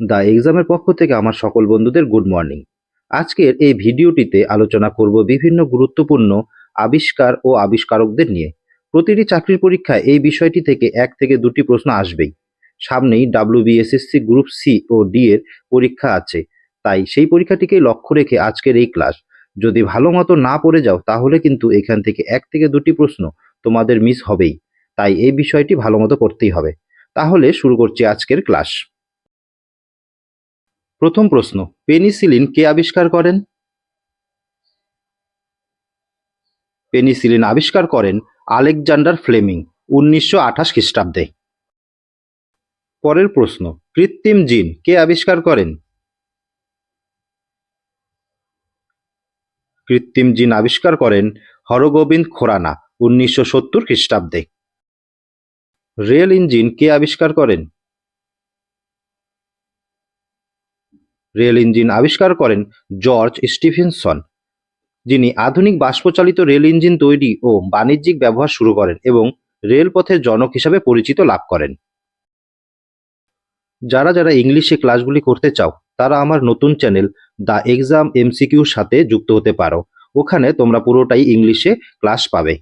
The এক্সামের পক্ষ থেকে আমার সকল বন্ধুদের গুড মর্নিং। আজকের এই ভিডিওটিতে আলোচনা করব বিভিন্ন গুরুত্বপূর্ণ আবিষ্কার ও আবিষ্কারকদের নিয়ে। প্রতিটি চাকরির পরীক্ষায় এই বিষয়টি থেকে এক থেকে দুটি প্রশ্ন আসবেই। সামনেই ডাব্লিউবিএসএসসি গ্রুপ সি ও ডি এর পরীক্ষা আছে। তাই সেই পরীক্ষাটিকেই লক্ষ্য রেখে আজকের এই ক্লাস। যদি ভালো মতো না পড়ে যাও, তাহলে কিন্তু এখান থেকে এক থেকে দুটি প্রশ্ন তোমাদের মিস হবেই। তাই এই বিষয়টি ভালো মতো পড়তেই হবে। তাহলে শুরু করছি আজকের ক্লাস। প্রথম প্রশ্ন, পেনিসিলিন কে আবিষ্কার করেন? পেনিসিলিন আবিষ্কার করেন আলেকজান্ডার ফ্লেমিং উনিশশো আঠাশ খ্রিস্টাব্দে। পরের প্রশ্ন, কৃত্রিম জিন কে আবিষ্কার করেন? কৃত্রিম জিন আবিষ্কার করেন হরগোবিন্দ খোরানা উনিশশো সত্তর খ্রিস্টাব্দে। রেল ইঞ্জিন কে আবিষ্কার করেন? রেল ইঞ্জিন আবিষ্কার করেন জর্জ স্টিফেনসন, যিনি আধুনিক বাষ্পচালিত রেল ইঞ্জিন তৈরি ও বাণিজ্যিক ব্যবহার শুরু করেন এবং রেলপথের জনক হিসাবে পরিচিত লাভ করেন। যারা যারা ইংলিশে ক্লাসগুলি করতে চাও, তারা আমার নতুন চ্যানেল দ্য এক্সাম এমসিকিউর সাথে যুক্ত হতে পারো। ওখানে তোমরা পুরোটাই ইংলিশে ক্লাস পাবে।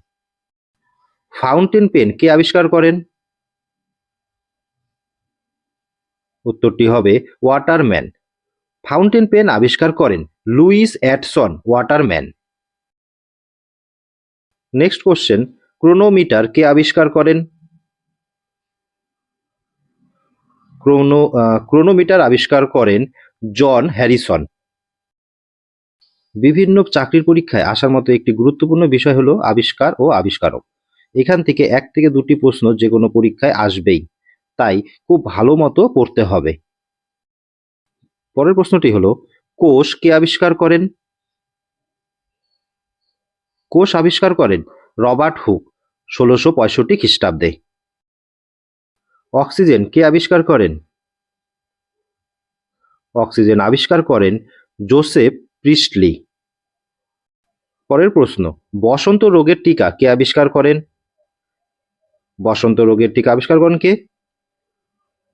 ফাউন্টেন পেন কে আবিষ্কার করেন? উত্তরটি হবে ওয়াটারম্যান। ফাউন্টেন পেন আবিষ্কার করেন Louis Edson, Waterman. Next question, chronometer কে আবিষ্কার করেন? ক্রোনো ক্রোনোমিটার আবিষ্কার করেন জন হ্যারিসন। বিভিন্ন চাকরির পরীক্ষায় আসার মতো একটি গুরুত্বপূর্ণ বিষয় হলো আবিষ্কার ও আবিষ্কারক। এখান থেকে এক থেকে দুটি প্রশ্ন যে কোনো পরীক্ষায় আসবেই। তাই খুব ভালো মতো পড়তে হবে। পরের প্রশ্নটি হলো, কোষ কে আবিষ্কার করেন? কোষ আবিষ্কার করেন রবার্ট হুক, ষোলোশো পঁয়ষট্টি খ্রিস্টাব্দে। অক্সিজেন কে আবিষ্কার করেন? অক্সিজেন আবিষ্কার করেন জোসেফ প্রিস্টলি। পরের প্রশ্ন, বসন্ত রোগের টিকা কে আবিষ্কার করেন? বসন্ত রোগের টিকা আবিষ্কার করেন কে?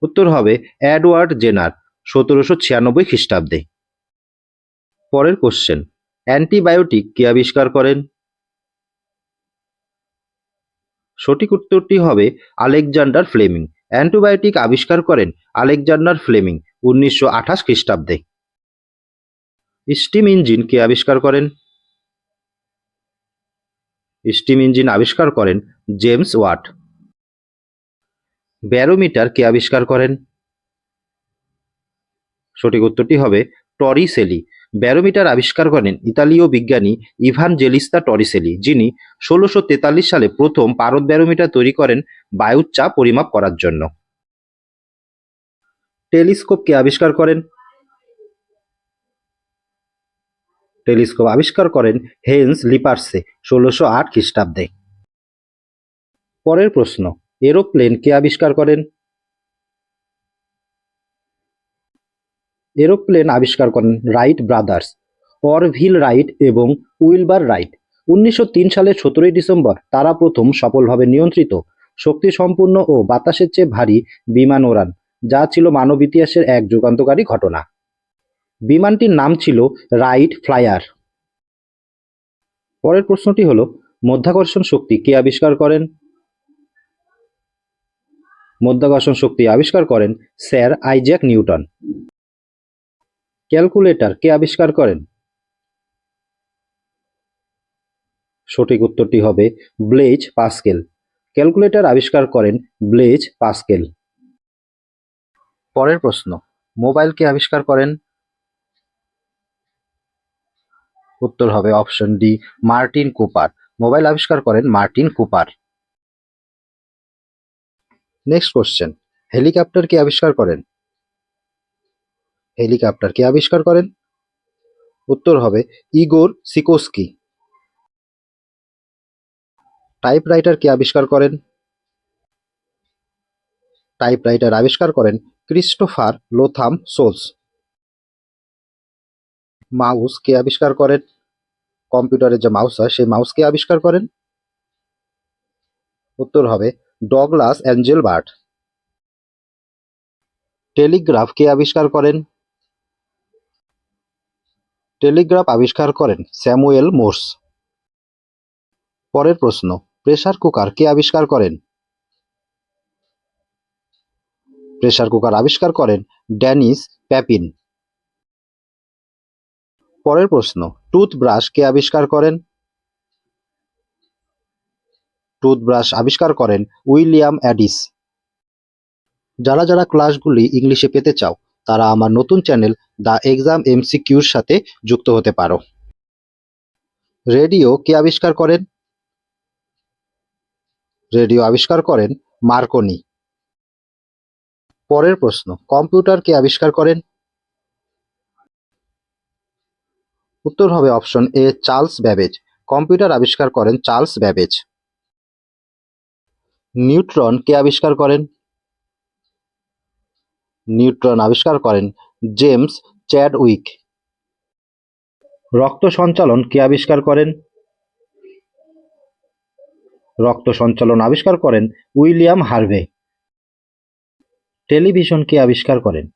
উত্তর হবে অ্যাডওয়ার্ড জেনার। সতেরোশো ছিয়ানব্বই খ্রিস্টাব্দে। পরের কোশ্চেন অ্যান্টিবায়োটিক কে আবিষ্কার করেন? সঠিক উত্তরটি হবে আলেকজান্ডার ফ্লেমিং। অ্যান্টিবায়োটিক আবিষ্কার করেন আলেকজান্ডার ফ্লেমিং উনিশশো আঠাশ খ্রিস্টাব্দে। স্টিম ইঞ্জিন কে আবিষ্কার করেন? স্টিম ইঞ্জিন আবিষ্কার করেন জেমস ওয়াট। ব্যারোমিটার কে আবিষ্কার করেন? সঠিক উত্তরটি হবে টরিসেলি। ব্যারোমিটার আবিষ্কার করেন ইতালীয় বিজ্ঞানী ইভান জেলিস্তা টরিসেলি, যিনি ষোলোশো সালে প্রথম পারদ ব্যারোমিটার তৈরি করেন বায়ুর চাপ পরিমাপ করার জন্য। টেলিস্কোপ কে আবিষ্কার করেন টেলিস্কোপ আবিষ্কার করেন হেন্স লিপার্সে ষোলোশো আট খ্রিস্টাব্দে। পরের প্রশ্ন এরোপ্লেন কে আবিষ্কার করেন এরোপ্লেন আবিষ্কার করেন রাইট ব্রাদার্স, অরভিল রাইট এবং উইলবার রাইট। উনিশশো তিন সালের সতেরোই ডিসেম্বর তারা প্রথম সফলভাবে নিয়ন্ত্রিত শক্তি সম্পূর্ণ ও বাতাসের চেয়ে ভারী বিমান ওড়ান, যা ছিল মানব ইতিহাসের এক যুগান্তকারী ঘটনা। বিমানটির নাম ছিল রাইট ফ্লায়ার পরের প্রশ্নটি হল, মধ্যাকর্ষণ শক্তি কে আবিষ্কার করেন? মধ্যাকর্ষণ শক্তি আবিষ্কার করেন স্যার আইজ্যাক নিউটন। ক্যালকুলেটর কে আবিষ্কার করেন? সঠিক উত্তরটি হবে ব্লেজ পাস্কেল। ক্যালকুলেটর আবিষ্কার করেন ব্লেজ পাস্কেল। পরের প্রশ্ন, মোবাইল কে আবিষ্কার করেন? উত্তর হবে option D, Martin Cooper. Mobile আবিষ্কার করেন Martin Cooper. Next question, helicopter কে আবিষ্কার করেন? হেলিকপ্টার কে আবিষ্কার করেন? উত্তর হবে ইগোর সিকোস্কি। টাইপরাইটার কে আবিষ্কার করেন? টাইপরাইটার আবিষ্কার করেন ক্রিস্টোফার লোথাম সোলস। মাউস কে আবিষ্কার করেন? কম্পিউটারের যে মাউস হয়, সেই মাউস কে আবিষ্কার করেন? উত্তর হবে ডগলাস অ্যাঞ্জেল বার্ট। টেলিগ্রাফ কে আবিষ্কার করেন? টেলিগ্রাফ আবিষ্কার করেন স্যামুয়েল মোর্স। পরের প্রশ্ন, প্রেসার কুকার কে আবিষ্কার করেন? প্রেসার কুকার আবিষ্কার করেন ড্যানিস প্যাপিন। পরের প্রশ্ন, টুথব্রাশ কে আবিষ্কার করেন? টুথব্রাশ আবিষ্কার করেন উইলিয়াম অ্যাডিস। যারা যারা ক্লাসগুলি ইংলিশে পেতে চাও, তারা আমার নতুন চ্যানেল দ্য এক্সাম এমসিকিউর সাথে যুক্ত হতে পারো। রেডিও কে আবিষ্কার করেন? রেডিও আবিষ্কার করেন মার্কনি। পরের প্রশ্ন, কম্পিউটার কে আবিষ্কার করেন? উত্তর হবে option A, Charles Babbage. Computer আবিষ্কার করেন চার্লস ব্যাবেজ। নিউট্রন কে আবিষ্কার করেন? নিউট্রন আবিষ্কার করেন জেমস চ্যাডউইক। রক্ত সঞ্চালন কে আবিষ্কার করেন? রক্ত সঞ্চালন আবিষ্কার করেন উইলিয়াম হার্ভে। টেলিভিশন কে আবিষ্কার করেন?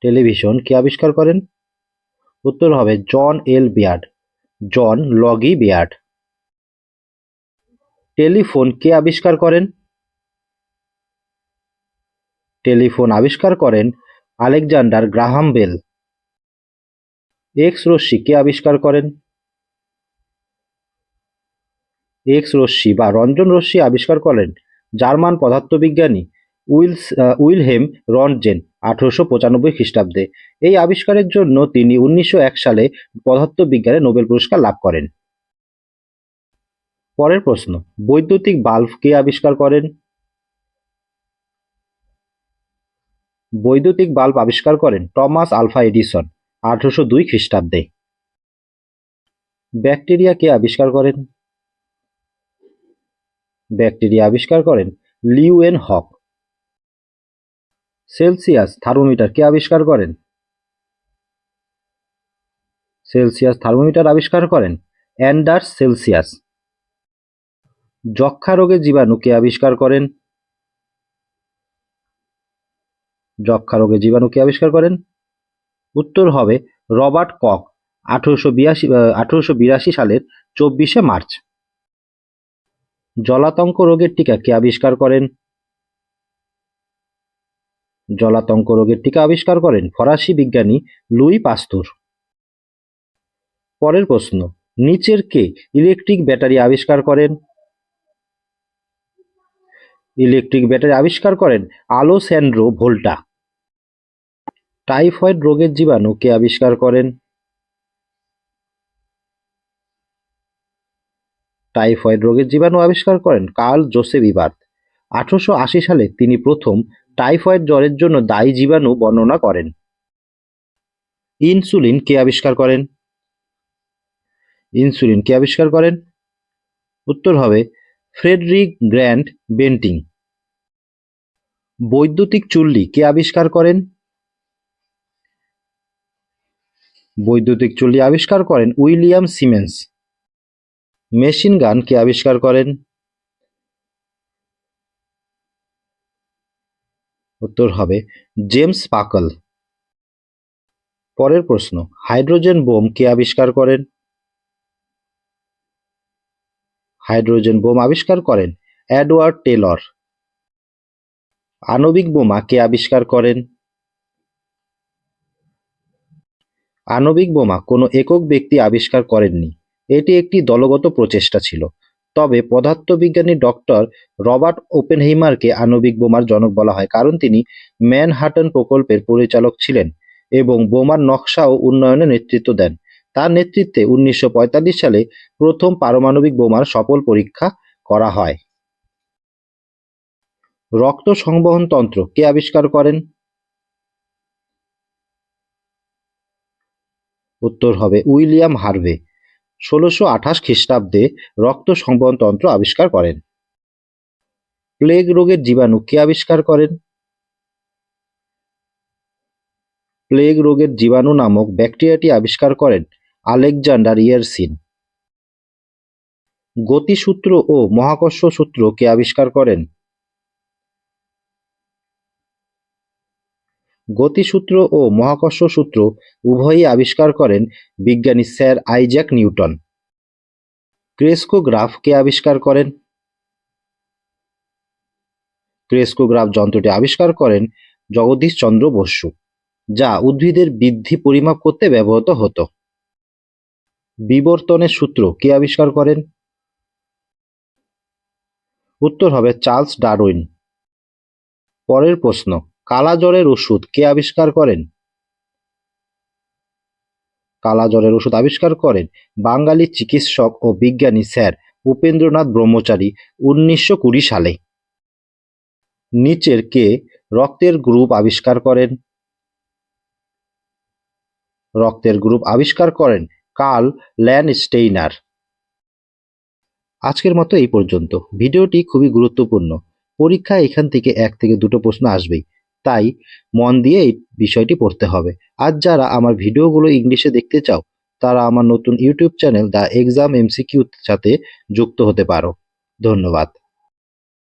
টেলিভিশন কে আবিষ্কার করেন? উত্তর হবে জন এল বিয়ার্ড। জন লগি বিয়ার্ড। টেলিফোন কে আবিষ্কার করেন? টেলিফোন আবিষ্কার করেন আলেকজান্ডার গ্রাহাম বেল। এক্স রশ্মি কে আবিষ্কার করেন? এক্স রশ্মি বা রঞ্জন রশ্মি আবিষ্কার করেন জার্মান পদার্থবিজ্ঞানী উইলস উইলহেম রনজেন আঠারোশো পঁচানব্বই খ্রিস্টাব্দে। এই আবিষ্কারের জন্য তিনি উনিশশো এক সালে পদার্থবিজ্ঞানে নোবেল পুরস্কার লাভ করেন। পরের প্রশ্ন, বৈদ্যুতিক বাল্ব কে আবিষ্কার করেন? বৈদ্যুতিক বাল্ব আবিষ্কার করেন টমাস আলফা এডিসন, আঠারোশো দুই খ্রিস্টাব্দে। ব্যাকটেরিয়া কে আবিষ্কার করেন? ব্যাকটেরিয়া আবিষ্কার করেন লিউএন হক। সেলসিয়াস থার্মোমিটার কে আবিষ্কার করেন? সেলসিয়াস থার্মোমিটার আবিষ্কার করেন অ্যান্ডার্স সেলসিয়াস। যক্ষা রোগের জীবাণু কে আবিষ্কার করেন? যক্ষা রোগের জীবাণু কে আবিষ্কার করেন? উত্তর হবে রবার্ট কক, আঠারোশো বিরাশি আঠারোশো বিরাশি সালের চব্বিশে মার্চ। জলাতঙ্ক রোগের টিকা কে আবিষ্কার করেন? জলাতঙ্ক রোগের টিকা আবিষ্কার করেন ফরাসি বিজ্ঞানী লুই পাস্তুর। পরের প্রশ্ন, নিচের কে ইলেকট্রিক ব্যাটারি আবিষ্কার করেন? ইলেকট্রিক ব্যাটারি আবিষ্কার করেন আলোস্যান্ড্রো ভোল্টা। টাইফয়েড রোগের জীবাণু কে আবিষ্কার করেন? টাইফয়েড রোগের জীবাণু আবিষ্কার করেন কার্ল জোসেফ ইবার্ট আঠারোশো আশি সালে তিনি প্রথম টাইফয়েড জ্বরের জন্য দায়ী জীবাণু বর্ণনা করেন। ইনসুলিন কে আবিষ্কার করেন? ইনসুলিন কে আবিষ্কার করেন? উত্তর হবে ফ্রেডরিক গ্র্যান্ড বেন্টিং। বৈদ্যুতিক চুল্লি কে আবিষ্কার করেন? বৈদ্যুতিক চুল্লি আবিষ্কার করেন উইলিয়াম সিমেন্স। মেশিন গান কে আবিষ্কার করেন? উত্তর হবে জেমস পাকল। পরের প্রশ্ন, হাইড্রোজেন বোম কে আবিষ্কার করেন? হাইড্রোজেন বোম আবিষ্কার করেন এডওয়ার্ড টেলর। আণবিক বোমা কে আবিষ্কার করেন? আণবিক বোমা কোনো একক ব্যক্তি আবিষ্কার করেননি। এটি একটি দলগত প্রচেষ্টা ছিল। তবে পদার্থবিজ্ঞানী ডক্টর রবার্ট ওপেনহেইমারকে আণবিক বোমার জনক বলা হয় কারণ তিনি ম্যানহাটন প্রকল্পের পরিচালক ছিলেন এবং বোমার নকশা ও উন্নয়নে নেতৃত্ব দেন। তার নেতৃত্বে উনিশশো পঁয়তাল্লিশ সালে প্রথম পারমাণবিক বোমার সফল পরীক্ষা করা হয়। রক্ত সংবহন তন্ত্র কে আবিষ্কার করেন? উত্তর হবে উইলিয়াম হার্ভে। ষোলোশো আঠাশ খ্রিস্টাব্দে রক্ত সংবহন তন্ত্র আবিষ্কার করেন। প্লেগ রোগের জীবাণু কে আবিষ্কার করেন? প্লেগ রোগের জীবাণু নামক ব্যাকটেরিয়াটি আবিষ্কার করেন আলেকজান্ডার ইয়ারসিন। গতিসূত্র ও মহাকর্ষ সূত্র কে আবিষ্কার করেন? গতিসূত্র ও মহাকর্ষ সূত্র উভয়ই আবিষ্কার করেন বিজ্ঞানী স্যার আইজ্যাক নিউটন। ক্রেস্কোগ্রাফ কে আবিষ্কার করেন? ক্রেস্কোগ্রাফ যন্ত্রটি আবিষ্কার করেন জগদীশ চন্দ্র বসু, যা উদ্ভিদের বৃদ্ধি পরিমাপ করতে ব্যবহৃত হতো। বিবর্তনের সূত্র কে আবিষ্কার করেন? উত্তর হবে চার্লস ডারউইন। পরের প্রশ্ন, কালাজ্বরের ওষুধ কে আবিষ্কার করেন? কালাজ্বরের ওষুধ আবিষ্কার করেন বাঙালি চিকিৎসক ও বিজ্ঞানী স্যার উপেন্দ্রনাথ ব্রহ্মচারী উনিশশো কুড়ি সালে। নিচের কে রক্তের গ্রুপ আবিষ্কার করেন? রক্তের গ্রুপ আবিষ্কার করেন কার্ল ল্যান্ডস্টেইনার আজকের মতো এই পর্যন্ত। ভিডিওটি খুবই গুরুত্বপূর্ণ। পরীক্ষা এখান থেকে এক থেকে দুটো প্রশ্ন আসবেই। তাই মন দিয়ে এই বিষয়টি পড়তে হবে। আর যারা আমার ভিডিওগুলো ইংলিশে দেখতে চাও, তারা আমার নতুন YouTube channel the exam MCQ সাথে যুক্ত হতে পারো। ধন্যবাদ।